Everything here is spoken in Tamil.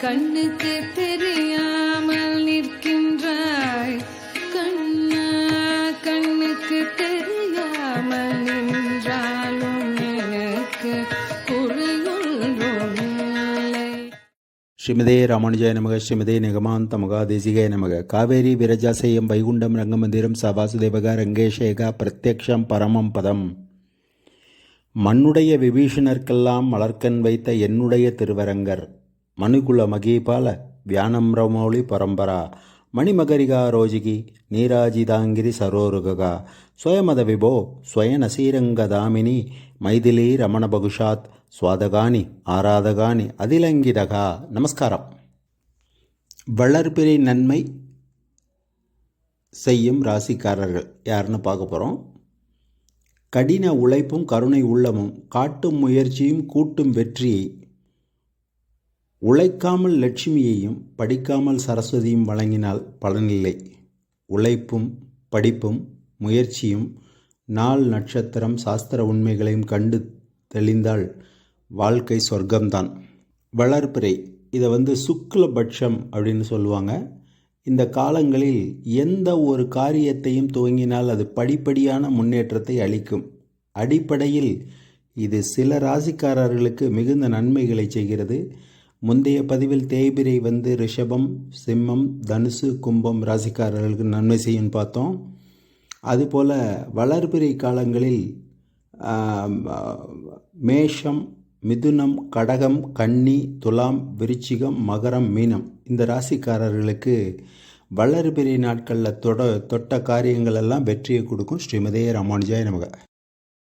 கண்ணுக்கு தெரியாமல் நிற்கின்றாய். கண்ணா கண்ணுக்கு தெரியாமல் நின்றாலும் எனக்கு ஸ்ரீமதே ராமானுஜாய நமக ஸ்ரீமதே நிகமாந்த மகாதேசிகாய நமக. காவேரி விரஜாசேயம் வைகுண்டம் ரங்கமந்திரம் சபாசுதேவக ரங்கேஷேக பிரத்யக்ஷம் பரமம் பதம். மண்ணுடைய விபீஷணர்க்கெல்லாம் மலர்க்கண் வைத்த என்னுடைய திருவரங்கர். மனுகுல மகீபால வியானம்ரமௌளி பரம்பரா. மணிமகரிகா ரோஜிகி நீராஜிதாங்கிரி சரோருகா ஸ்வயமத விபோ ஸ்வயநசீரங்கதாமினி மைதிலி ரமண பகுஷாத் சுவாதகானி ஆராதகானி அதிலங்கிதகா. நமஸ்காரம். வளர்பிறை நன்மை செய்யும் ராசிக்காரர்கள் யாருன்னு பார்க்க போகிறோம் கடின உழைப்பும் கருணை உள்ளமும் காட்டும் முயற்சியும் கூட்டும் வெற்றியை உழைக்காமல் லட்சுமியையும் படிக்காமல் சரஸ்வதியும் வழங்கினால் பலனில்லை. உழைப்பும் படிப்பும் முயற்சியும் நாள் நட்சத்திரம் சாஸ்திர உண்மைகளையும் கண்டு தெளிந்தால் வாழ்க்கை சொர்க்கம்தான். வளர்பிறை இதை வந்து சுக்லபட்சம் அப்படின்னு சொல்லுவாங்க. இந்த காலங்களில் எந்த ஒரு காரியத்தையும் துவங்கினால் அது படிப்படியான முன்னேற்றத்தை அளிக்கும். அடிப்படையில் இது சில ராசிக்காரர்களுக்கு மிகுந்த நன்மைகளை செய்கிறது. முந்தைய பதிவில் தேய்பிரை வந்து ரிஷபம் சிம்மம் தனுசு கும்பம் ராசிக்காரர்களுக்கு நன்மை செய்யும் பார்த்தோம். அதுபோல் வளர்பிறை காலங்களில் மேஷம் மிதுனம் கடகம் கன்னி துலாம் விருச்சிகம் மகரம் மீனம் இந்த ராசிக்காரர்களுக்கு வளர்பிறை நாட்களில் தொட தொட்ட காரியங்களெல்லாம் வெற்றியை கொடுக்கும். ஸ்ரீமதே ராமானுஜாய நமக.